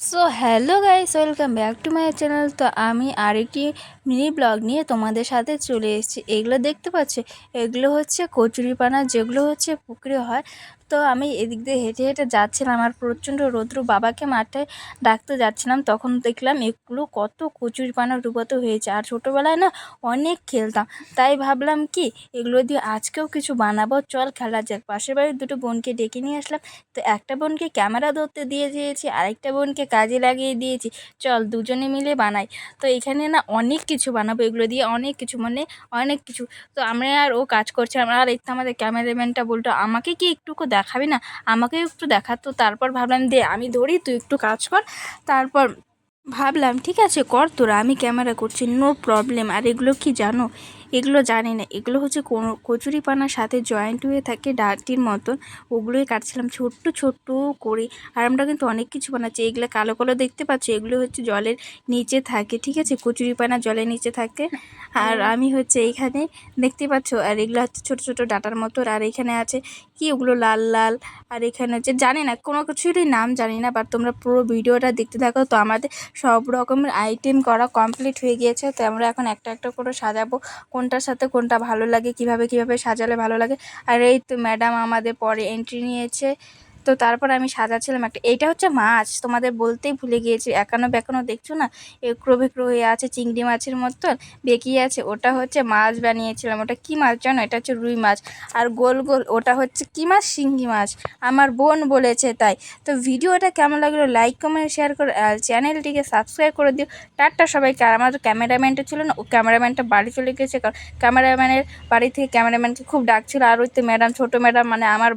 So hello guys welcome back to my channel তো আমি আরেকটি মিনি ব্লগ নিয়ে তোমাদের সাথে চলে এসেছি। এগুলো দেখতে পাচ্ছ? এগুলো হচ্ছে কচুরিপানা, যেগুলো হচ্ছে পুকুরে হয়। তো আমি এদিক দিয়ে হেঁটে হেঁটে যাচ্ছিলাম আর প্রচণ্ড রৌদ্র। বাবাকে মাঠে ডাকতে যাচ্ছিলাম, তখন দেখলাম এগুলো কত কচুরিপানা ডুবোতে হয়েছে। আর ছোটোবেলায় না অনেক খেলতাম, তাই ভাবলাম কি, এগুলো দিয়ে আজকেও কিছু বানাবো, চল খেলা যাক। পাশের বাড়ির দুটো বোনকে ডেকে নিয়ে আসলাম, তো একটা বোনকে ক্যামেরা ধরতে দিয়ে দিয়েছি, আরেকটা বোনকে কাজে লাগিয়ে দিয়েছি। চল দুজনে মিলে বানাই। তো এখানে না অনেক কিছু বানাবো, এগুলো দিয়ে অনেক কিছু মানে অনেক কিছু। তো আমরা আর ও কাজ করছে আমরা আর একটু আমাদের ক্যামেরাম্যানটা বলতো আমাকে কি একটুকু দেখাবি না? আমাকেও একটু দেখা তো, তারপর ভাবলাম দে, আমি ধরি, তুই একটু কাজ কর। তারপর ভাবলাম, ঠিক আছে, কর তোরা, আমি ক্যামেরা করছি নো প্রবলেম আর এগুলো কি জানো? এগুলো জানি না। এগুলো হচ্ছে কোনো কচুরিপানার সাথে জয়েন্ট হয়ে থাকে ডাটির মতন। ওগুলোই কাটছিলাম ছোট্ট ছোট্ট করে। আর আমরা কিন্তু অনেক কিছু বানাচ্ছি। এগুলো কালো কালো দেখতে পাচ্ছি? এগুলো হচ্ছে জলের নিচে থাকে ঠিক আছে? কচুরিপানা জলের নিচে থাকে। আর আমি হচ্ছে এইখানে দেখতে পাচ্ছ? আর এগুলো হচ্ছে ছোটো ছোটো ডাটার মতো আর এখানে আছে কি? ওগুলো লাল লাল। আর এখানে হচ্ছে জানি না কোনো কিছুরই নাম জানি না। বাট তোমরা পুরো ভিডিওটা দেখতে থাকো। তো আমাদের সব রকমের আইটেম করা কমপ্লিট হয়ে গিয়েছে। তো আমরা এখন একটা একটা করে সাজাবো। কোনটার সাথে কোনটা ভালো লাগে, কীভাবে কীভাবে সাজালে ভালো লাগে। আর এই তো ম্যাডাম আমাদের পরে এন্ট্রি নিয়েছে। তো তারপর আমি সাজাচ্ছিলাম একটা, এইটা হচ্ছে মাছ, তোমাদের বলতেই ভুলে গিয়েছি, একানো বেকানো দেখছ না? একড়ো বেকড়ো হয়ে আছে, চিংড়ি মাছের মতন বেঁকিয়ে আছে, ওটা হচ্ছে মাছ বানিয়েছিলাম, ওটা কি মাছ জানো? এটা হচ্ছে রুই মাছ, আর গোল গোল, ওটা হচ্ছে কি মাছ? শিঙ্গি মাছ, আমার বোন বলেছে তাই। তো ভিডিওটা কেমন লাগল লাইক কমেন্ট শেয়ার করে, আর চ্যানেলটিকে সাবস্ক্রাইব করে দিও। টাটা সবাইকে, আর আমার ক্যামেরাম্যানটা ছিল না, ও ক্যামেরাম্যানটা বাড়ি চলে গেছে, কারণ ক্যামেরাম্যানের বাড়ি থেকে ক্যামেরাম্যানকে খুব ডাকছিল, আর ওই তো ম্যাডাম ছোটো ম্যাডাম মানে আমার